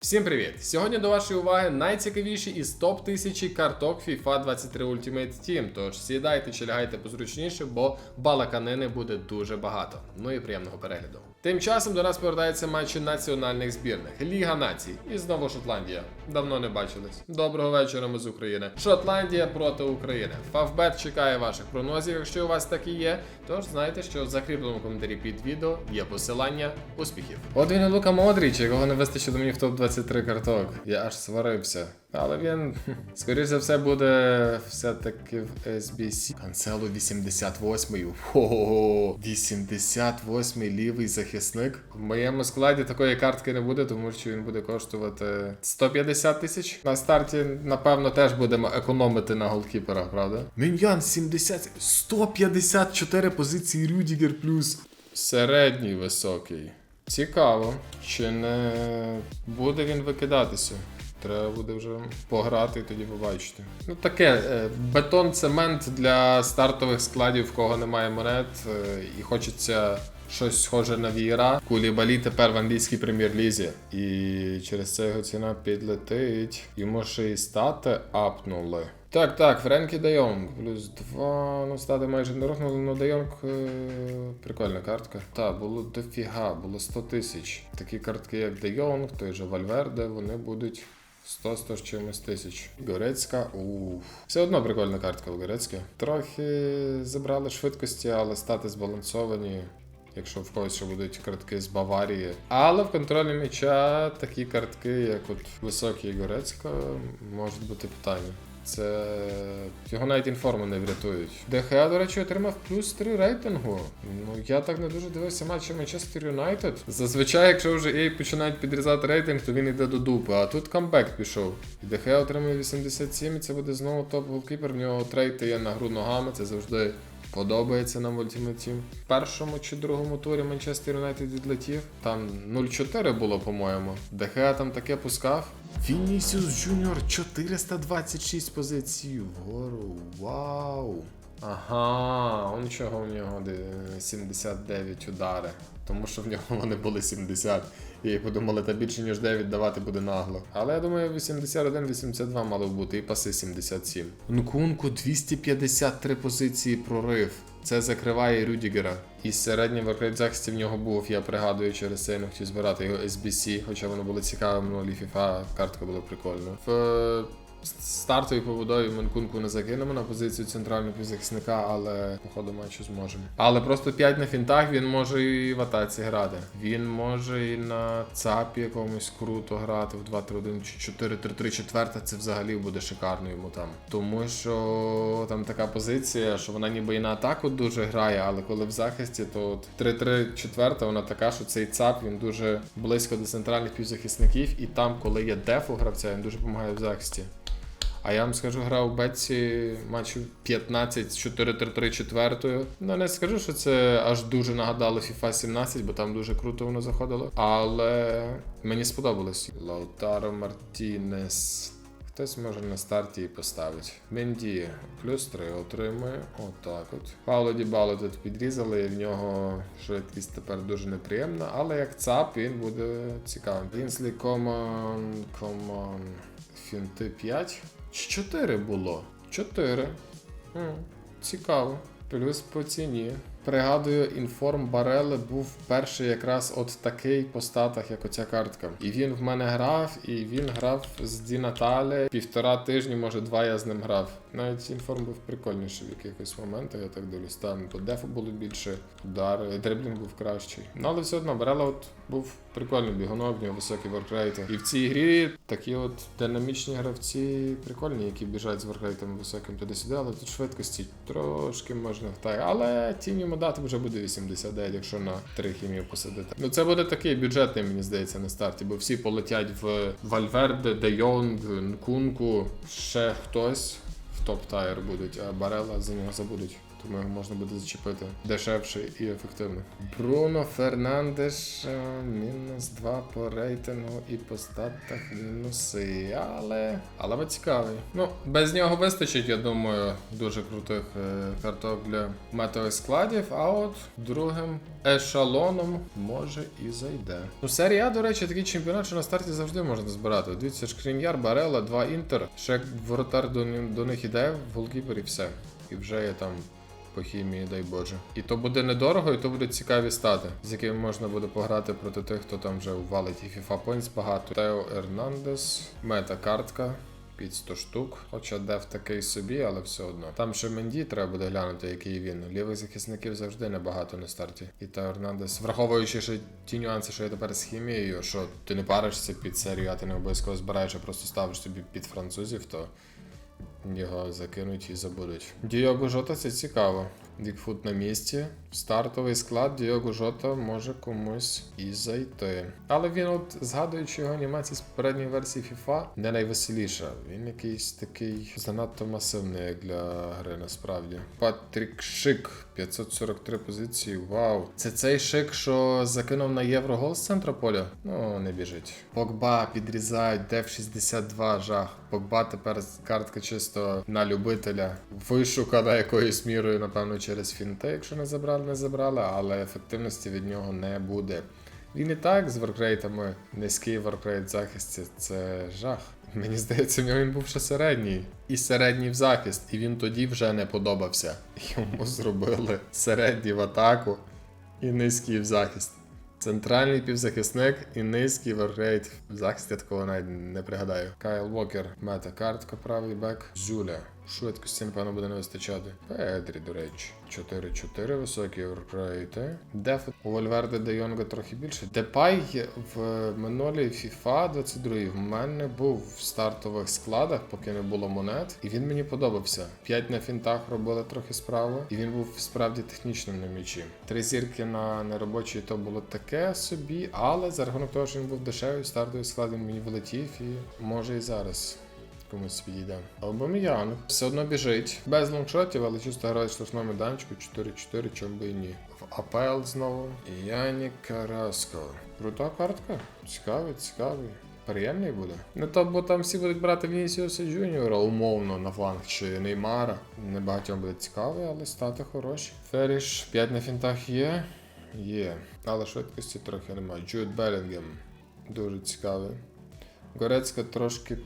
Всім привіт! Сьогодні до вашої уваги найцікавіші із топ 1000 карток FIFA 23 Ultimate Team. Тож сідайте чи лягайте позручніше, бо балаканини буде дуже багато. Ну і приємного перегляду. Тим часом до нас повертаються матчі національних збірних. Ліга націй. І знову Шотландія. Давно не бачились. Доброго вечора, ми з України. Шотландія проти України. Фавбет чекає ваших прогнозів, якщо у вас такі є. Тож знайте, що в закріпленому коментарі під відео є посилання. Успіхів. І Лука Модріч, якого не вистачило мені в топ-23 карток. Я аж сварився. Але він, скоріш за все, буде все-таки в SBC. Канцело 88-й. Ого, 88-й лівий захисник. В моєму складі такої картки не буде, тому що він буде коштувати 150 тисяч. На старті, напевно, теж будемо економити на голкіперах, правда? Міньян 70, 154 позиції Рюдігер плюс. Середній високий. Цікаво, чи не буде він викидатися. Треба буде вже пограти і тоді побачити. Ну таке, е, бетон, цемент для стартових складів, в кого немає монет, е, і хочеться щось схоже на вієра. Кулібалі тепер в англійській прем'єр-лізі. І через це його ціна підлетить. Йому ще і стати апнули. Так, так, Френкі Де Йонг, плюс 2, ну стати майже не рухнули, ну Де Йонг, е, прикольна картка. Так, було дофіга, було 100 тисяч. Такі картки, як Де Йонг, той же Вальверде, вони будуть 100-100 з чимось тисяч. Горецька, уф. Все одно прикольна картка у Горецьке. Трохи забрали швидкості, але стати збалансовані. Якщо в когось ще будуть картки з Баварії. Але в контролі м'яча такі картки, як от високий Горецька, можуть бути питання. Це його навіть інформи не врятують. ДХА, до речі, отримав плюс 3 рейтингу. Ну я так не дуже дивився матчі Манчестер Юнайтед. Зазвичай, якщо вже EA починають підрізати рейтинг, то він йде до дупи. А тут камбек пішов. І ДХА отримує 87, і це буде знову топ-голкіпер. В нього трейти є на гру ногами. Це завжди подобається нам в Ultimate Team. В першому чи другому турі Манчестер Юнайтед відлетів. Там 0-4 було, по-моєму. ДХ там таке пускав. Вінісіус Джуніор 426 позицій вгору. Вау! Ага, он чого в нього 79 удари. Тому що в нього вони були 70. І подумали, та більше ніж 9 давати буде нагло. Але я думаю, 81-82 мало бути і паси 77. Нкунку 253 позиції прорив. Це закриває Рюдігера. І середній воркрейт захисті в нього був, я пригадую, через це я не хотів збирати його SBC, хоча воно було цікаве, минулі FIFA, картка була прикольна. В стартовій побудові Манкунку не закинемо на позицію центрального півзахисника, але по ходу матчу зможемо. Але просто 5 на фінтах він може і в атаці грати. Він може і на ЦАПі якомусь круто грати в 2-3-1 чи 4-3-3 четверта. Це взагалі буде шикарно йому там. Тому що там така позиція, що вона ніби і на атаку дуже грає, але коли в захисті, то от 3-3 четверта, вона така, що цей ЦАП він дуже близько до центральних півзахисників, і там, коли є деф гравця, він дуже допомагає в захисті. А я вам скажу, грав у Бетсі матчів 15 з 4-3-3 четвертою. Ну не скажу, що це аж дуже нагадало FIFA 17, бо там дуже круто воно заходило. Але мені сподобалось. Лаутаро Мартінес. Хтось може на старті і поставить. Менді плюс 3 отримує. Отак от. Пауло Дібало тут підрізали, і в нього швидкість тепер дуже неприємна, але як ЦАП він буде цікавим. Вінслі Коман. Коман. Фінти 5. 4 було. 4. М, Цікаво. Плюс по ціні. Пригадую, інформ Барели був перший якраз от такий по статах, як оця картка. І він в мене грав, і він грав з Ді Наталі. Півтора тижні, може, два я з ним грав. Навіть інформ був прикольніший в якихось моментах, я так дивлюсь. Там по дефу було більше, удари, дриблінг був кращий. Ну але все одно Барела от був прикольний бігунок, в нього високі воркрейти. І в цій грі такі от динамічні гравці прикольні, які біжать з воркрейтами високим туди-сюди, але тут швидкості трошки можна втає. Але тінь йому дати вже буде 89, якщо на три хімію посадити. Ну це буде такий бюджетний, мені здається, на старті, бо всі полетять в Вальверде, Де Йонг, Нкунку, ще хтось в топ-тайр будуть, а Барела за нього забудуть. Тому його можна буде зачепити дешевше і ефективно. Бруно Фернандеш е, мінус 2 по рейтингу і по статах мінуси. Але. Але ви цікавий. Ну, без нього вистачить, я думаю, дуже крутих е, карток для метових складів. А от другим ешалоном може і зайде. Ну, серія, до речі, такий чемпіонат, що на старті завжди можна збирати. Дивіться, Шкрін'яр, Барела, 2 інтер. Ще воротар до, до них іде, в голкіпер і все. І вже є там по хімії, дай Боже. І то буде недорого, і то будуть цікаві стати, з якими можна буде пограти проти тих, хто там вже валить і FIFA Points багато. Тео Ернандес, мета картка. Під 100 штук, хоча деф такий собі, але все одно. Там ще Менді треба буде глянути, який він. Лівих захисників завжди небагато на старті. І та Ернандес, враховуючи ще ті нюанси, що я тепер з хімією, що ти не паришся під серію, а ти не обов'язково збираєш, а просто ставиш собі під французів, то його закинуть і забудуть. Діого Жота це цікаво. Дікфут на місці. Стартовий склад Діого Жота може комусь і зайти. Але він, от згадуючи його анімації з попередньої версії FIFA, не найвеселіша. Він якийсь такий занадто масивний, як для гри насправді. Патрік Шик, 543 позиції. Вау. Це цей шик, що закинув на євро гол з центра поля? Ну, не біжить. Погба підрізають, деф 62 жах. Погба тепер картка чисто на любителя. Вишукана якоюсь мірою, напевно, через фінти, якщо не забрали, не забрали, але ефективності від нього не буде. Він і так з воркрейтами низький воркрейт в захисті це жах. Мені здається, в нього він був ще середній. І середній в захист, і він тоді вже не подобався. Йому зробили середній в атаку і низький в захист. Центральний півзахисник і низький воркрейт в захисті я такого навіть не пригадаю. Кайл Вокер, мета картка, правий бек, Зюля. Швидкості, напевно, буде не вистачати. Педрі, до речі. 4-4 високі воркрейти. Деф у Вольверде де Йонга трохи більше. Депай в минулій FIFA 22 в мене був в стартових складах, поки не було монет, і він мені подобався. П'ять на фінтах робили трохи справу, і він був справді технічним на м'ячі. Три зірки на неробочій то було таке собі, але за рахунок того, що він був дешевий, стартовий склад він мені влетів і може і зараз. Комусь підійде. Аубаміянг все одно біжить. Без лонгшотів, але чисто грає штрафному майданчику 4-4, чому би і ні. В АПЛ знову. І Янік Караско. Крута картка. Цікавий, цікавий. Приємний буде. Не то, бо там всі будуть брати Вінісіуса Джуніора, умовно, на фланг чи Неймара. Небагатьом буде цікавий, але стати хороші. Феріш 5 на фінтах є. Є. Але швидкості трохи немає. Джуд Белінгем. Дуже цікавий. Горецька трошки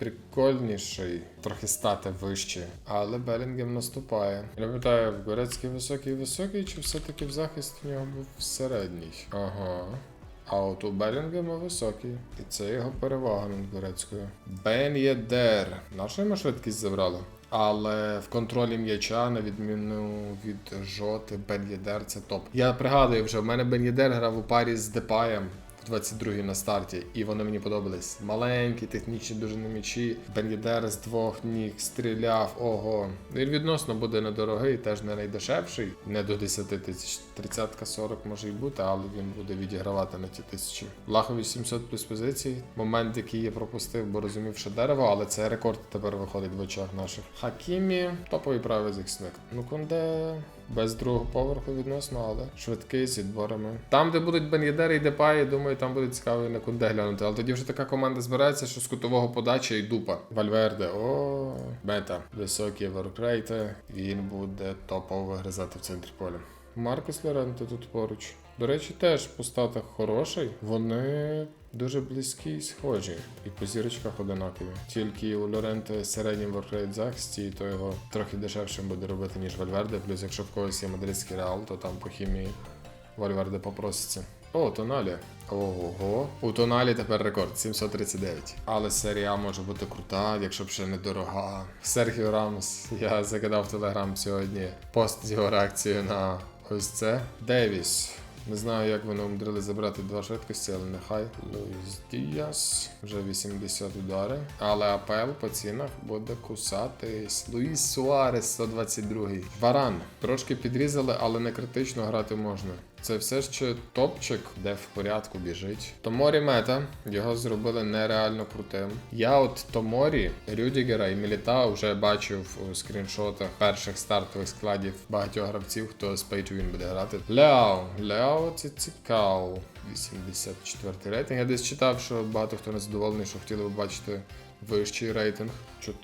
прикольніший, трохи стати вище, але Белінгем наступає. Я пам'ятаю, в Горецький високий високий, чи все-таки в захист в нього був середній? Ага. А от у Белінгема високий. І це його перевага над Горецькою. Бен Єдер. Нашу йому швидкість забрали. Але в контролі м'яча, на відміну від жоти, Бен Єдер це топ. Я пригадую вже, в мене Бен Єдер грав у парі з Депаєм. В 22-й на старті, і вони мені подобались. Маленькі, технічні дуже на м'ячі. Бенєдер з двох ніг стріляв. Ого. Він відносно буде недорогий, теж не найдешевший. Не до 10 тисяч. 30-40 може й бути, але він буде відігравати на ті тисячі. Лахові 700 плюс позицій. Момент, який я пропустив, бо розумів, що дерево, але це рекорд тепер виходить в очах наших. Хакімі, топовий правий захисник. Ну кунде. Без другого поверху відносно, але швидкий з відборами. Там, де будуть Бенєдери і Депаї, думаю, там буде цікаво на кунде глянути. Але тоді вже така команда збирається, що з кутового подача і дупа. Вальверде, о, мета. Високі воркрейти. Він буде топово вигризати в центрі поля. Маркус Лоренто тут поруч. До речі, теж по статах хороший. Вони дуже близькі і схожі. І по зірочках одинакові. Тільки у Лоренто середній воркрейт захисті, то його трохи дешевше буде робити, ніж Вальверде. Плюс, якщо в когось є мадридський реал, то там по хімії Вальверде попроситься. О, Тоналі. Ого. У Тоналі тепер рекорд 739. Але серія може бути крута, якщо б ще не дорога. Серхіо Рамос. Я закидав в телеграм сьогодні пост з його реакцією на ось це. Девіс. Не знаю, як вони умудрили забрати два швидкості, але нехай. Луїс Діас, вже 80 удари. Але АПЛ по цінах буде кусатись. Луїс Суарес 122. Варан. Трошки підрізали, але не критично грати можна. Це все ще топчик, де в порядку біжить. Томорі мета, його зробили нереально крутим. Я от Томорі, Рюдігера і Мілітау вже бачив у скріншотах перших стартових складів багатьох гравців, хто з Pay буде грати. Ляо, Ляо, це цікаво. 84 рейтинг. Я десь читав, що багато хто не задоволений, що хотіли би бачити вищий рейтинг.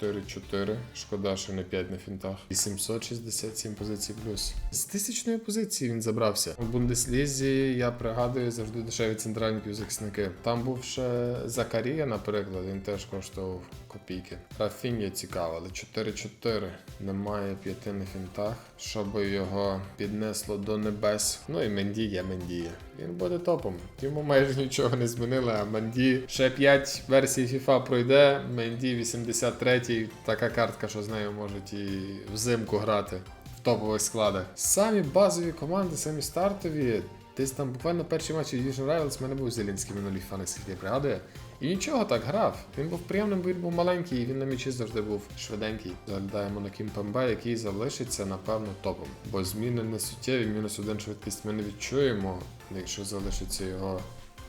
4-4. Шкода, що не 5 на фінтах. 867 позицій плюс. З тисячної позиції він забрався. У Бундеслізі я пригадую завжди дешеві центральні півзахисники. Там був ще Закарія, наприклад, він теж коштував копійки. Рафінія цікаво, але 4-4. Немає п'яти на фінтах, щоб його піднесло до небес. Ну і Менді є Менді. Він буде топом. Йому майже нічого не змінили, а Менді ще 5 версій FIFA пройде. Менді 83-й. така картка, що з нею можуть і взимку грати в топових складах. Самі базові команди, самі стартові. Десь там буквально перший матч Division Rivals в мене був Зеленський минулі фани, скільки я пригадую. І нічого так грав. Він був приємним, бо він був маленький, і він на м'ячі завжди був швиденький. Заглядаємо на Кім який залишиться, напевно, топом. Бо зміни не суттєві, мінус один швидкість ми не відчуємо, якщо залишиться його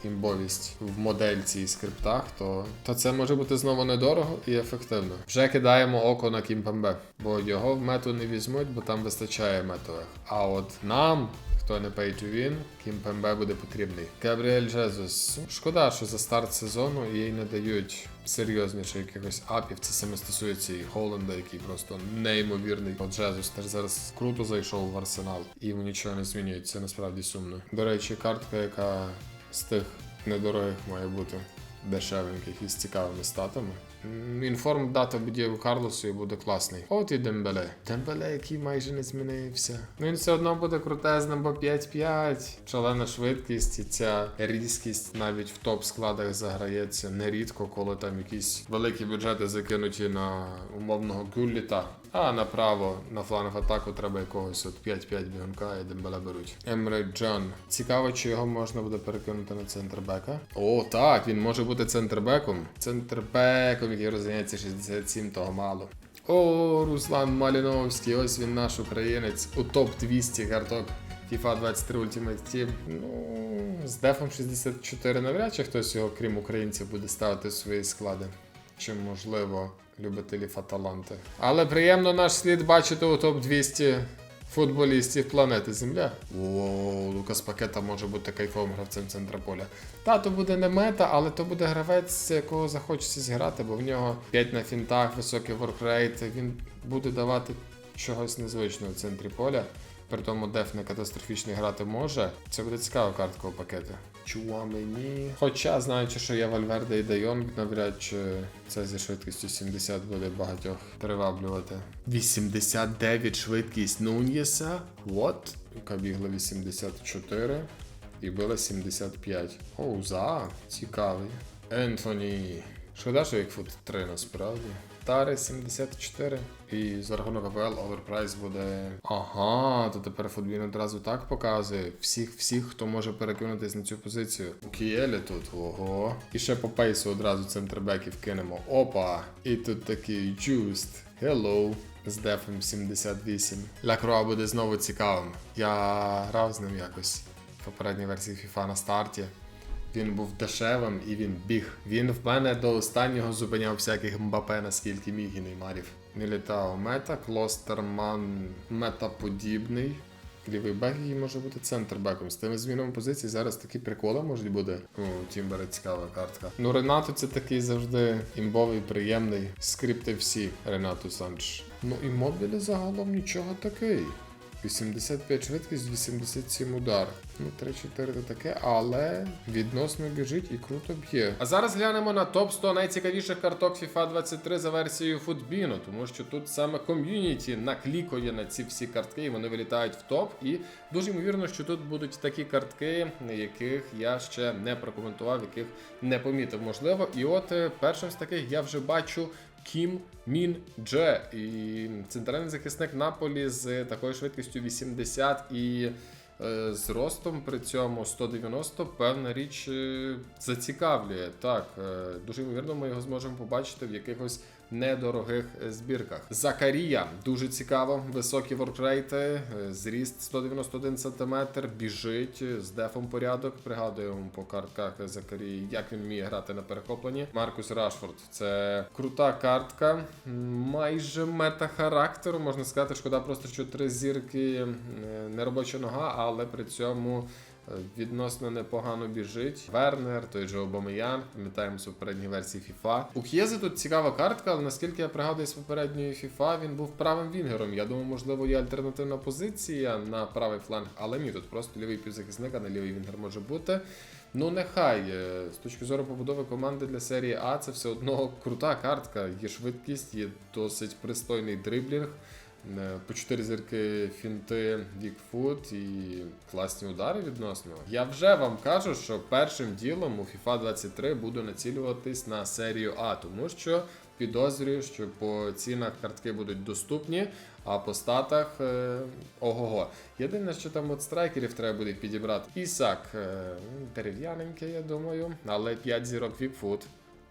імбовість в модельці і скриптах, то, то це може бути знову недорого і ефективно. Вже кидаємо око на Кімпембе, бо його в мету не візьмуть, бо там вистачає метових. А от нам. Хто не win, Кімпембе буде потрібний. Габріель Жезус. Шкода, що за старт сезону їй не дають серйозніше якихось апів. Це саме стосується і Холланда, який просто неймовірний. От Жезус теж зараз круто зайшов в арсенал, і йому нічого не змінюється. Насправді сумно. До речі, картка, яка з тих недорогих має бути дешевеньких і з цікавими статами. Інформ дата Будієву Карлосу і буде класний. От і Дембеле. Дембеле, який майже не змінився. Ну він все одно буде крутезним, бо 5-5. Шалена швидкість і ця різкість навіть в топ складах заграється нерідко, коли там якісь великі бюджети закинуті на умовного гюлліта. А направо на фланг атаку треба якогось от 5-5 бігунка і Дембеле беруть. Емре Джон. Цікаво, чи його можна буде перекинути на центр бека. О, так, він може бути центрбеком. Центрбеком, який розганяється 67, того мало. О, Руслан Маліновський, ось він наш українець у топ-200 карток FIFA 23 Ultimate Team. Ну, з дефом 64 навряд чи хтось його, крім українців, буде ставити свої склади. Чи можливо любителі фаталанти. Але приємно наш слід бачити у топ-200 футболістів планети Земля. О, Лукас Пакета може бути кайфовим гравцем центра поля. Та, то буде не мета, але то буде гравець, якого захочеться зіграти, бо в нього 5 на фінтах, високий воркрейт, він буде давати чогось незвичного в центрі поля. При тому деф не катастрофічний грати може. Це буде цікава картка у пакеті. Чуамені. Хоча, знаючи, що є Вальверде і Де Йонг, навряд чи це зі швидкістю 70 буде багатьох приваблювати. 89 швидкість Нуньєса. What? Яка бігла 84 і била 75. Оуза, цікавий. Ентоні. Шкода, що як фут 3 насправді. Тари 74. І за рахунок АПЛ оверпрайс буде. Ага, то тепер футбін одразу так показує. Всіх, всіх, хто може перекинутись на цю позицію. У Кієлі тут, ого. І ще по пейсу одразу центрбеків кинемо. Опа! І тут такий джуст. Hello. З дефом 78. Ля буде знову цікавим. Я грав з ним якось в попередній версії FIFA на старті. Він був дешевим і він біг. Він в мене до останнього зупиняв всяких Мбапе, наскільки міг і неймарів. Мілітао мета, Клостерман метаподібний. Лівий бек і може бути центрбеком. З тими змінами позицій зараз такі приколи можуть бути. О, Тімбера цікава картка. Ну, Ренато це такий завжди імбовий, приємний. Скрипти всі Ренато Санч. Ну і мобілі загалом нічого такий. 85 швидкість, 87 удар. Ну, 3-4 то таке, але відносно біжить і круто б'є. А зараз глянемо на топ 100 найцікавіших карток FIFA 23 за версією Футбіно, тому що тут саме ком'юніті наклікує на ці всі картки, і вони вилітають в топ. І дуже ймовірно, що тут будуть такі картки, яких я ще не прокоментував, яких не помітив, можливо. І от е, першим з таких я вже бачу. Кім Мін Дже. І центральний захисник Наполі з такою швидкістю 80 і З ростом при цьому 190, певна річ е, зацікавлює. Так, е, дуже ймовірно, ми його зможемо побачити в якихось недорогих е, збірках. Закарія дуже цікаво, високі воркрейти, е, зріст 191 см, біжить е, з дефом порядок. Пригадуємо по картках Закарії, як він вміє грати на перехопленні. Маркус Рашфорд це крута картка, майже мета характеру. Можна сказати, шкода просто, що три зірки е, неробоча нога, але при цьому. е, Відносно непогано біжить. Вернер, той же Обамеян, пам'ятаємо з попередньої версії FIFA. У К'єзи тут цікава картка, але наскільки я пригадую з попередньої FIFA, він був правим вінгером. Я думаю, можливо, є альтернативна позиція на правий фланг, але ні, тут просто лівий півзахисник, а не лівий вінгер може бути. Ну, нехай е, з точки зору побудови команди для серії А, це все одно крута картка. Є швидкість, є досить пристойний дриблінг. Е, По 4 зірки фінти, вікфут і класні удари відносно. Я вже вам кажу, що першим ділом у FIFA 23 буду націлюватись на серію А, тому що підозрюю, що по цінах картки будуть доступні, а по статах е, ого-го. Єдине, що там от страйкерів треба буде підібрати. Ісак е, дерев'яненький, я думаю, але 5 зірок вікфут.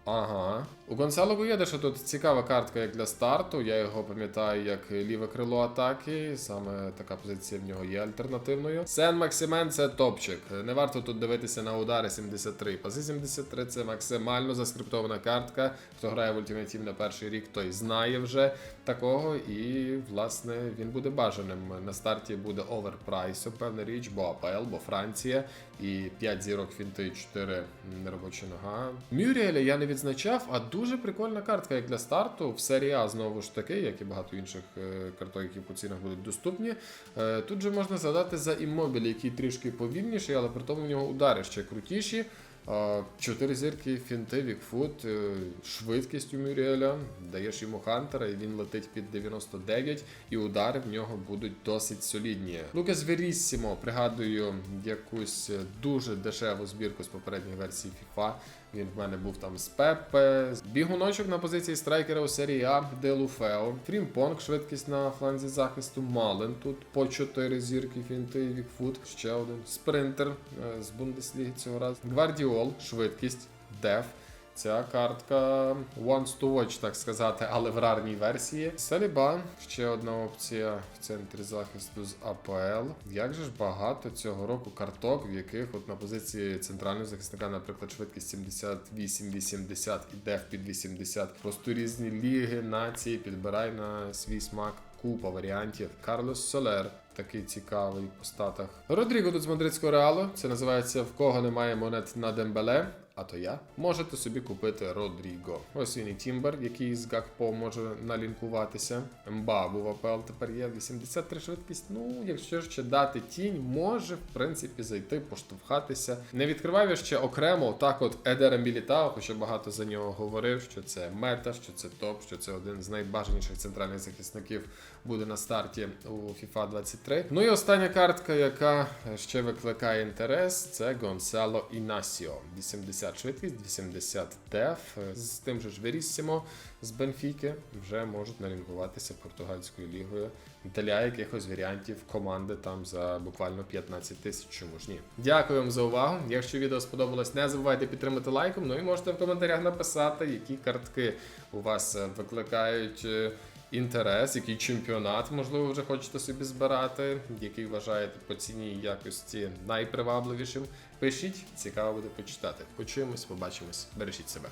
Ага. У Гонсало Гуєдеша тут цікава картка як для старту. Я його пам'ятаю як ліве крило атаки. Саме така позиція в нього є альтернативною. Сен Максимен це топчик. Не варто тут дивитися на удари 73. Пази 73 це максимально заскриптована картка. Хто грає в Ultimate на перший рік, той знає вже такого. І, власне, він буде бажаним. На старті буде оверпрайс, певна річ, бо АПЛ, бо Франція. І 5 зірок фінти, 4 неробоча нога. Мюріеля я не відзначав, а дуже прикольна картка як для старту. В серії А знову ж таки, як і багато інших е, карток, які по цінах будуть доступні. Е, Тут же можна згадати за іммобілі, який трішки повільніший, але при тому в нього удари ще крутіші. Чотири зірки, фінти, вікфут, е, швидкість у Мюріеля, даєш йому хантера, і він летить під 99, і удари в нього будуть досить солідні. Лукас Веріссімо, пригадую якусь е, дуже дешеву збірку з попередньої версії FIFA. Він в мене був там з Пепе. Бігуночок на позиції страйкера у серії А Делуфео. Фрімпонг, швидкість на фланзі захисту. Мален тут по 4 зірки, фінти, Вікфут. Ще один. Спринтер е, з Бундесліги цього разу. Гвардіол, швидкість, деф. Ця картка once to watch, так сказати, але в рарній версії. Саліба, ще одна опція в центрі захисту з АПЛ. Як же ж багато цього року карток, в яких от на позиції центрального захисника, наприклад, швидкість 78-80 і деф під 80. Просто різні ліги, нації, підбирай на свій смак. Купа варіантів. Карлос Солер, такий цікавий по статах. Родріго тут з мадридського реалу. Це називається В кого немає монет на Дембеле. А то я можете собі купити Родріго. Ось він і Тімбер, який з Гакпо може налінкуватися. Мба був АПЛ, тепер є 83 швидкість. Ну, якщо ще дати тінь, може в принципі зайти, поштовхатися. Не відкриваю ще окремо так от Едера Мілітао, хоча багато за нього говорив, що це мета, що це топ, що це один з найбажаніших центральних захисників буде на старті у FIFA 23. Ну і остання картка, яка ще викликає інтерес, це Гонсало Інасіо. 80 швидкість, 80 деф. З тим же ж Веріссімо з Бенфіки вже можуть налінкуватися португальською лігою для якихось варіантів команди там за буквально 15 тисяч, чому ж ні. Дякую вам за увагу. Якщо відео сподобалось, не забувайте підтримати лайком. Ну і можете в коментарях написати, які картки у вас е, викликають. Інтерес, який чемпіонат, можливо, вже хочете собі збирати, який вважаєте по ціні якості найпривабливішим. Пишіть, цікаво буде почитати. Почуємось, побачимось, бережіть себе.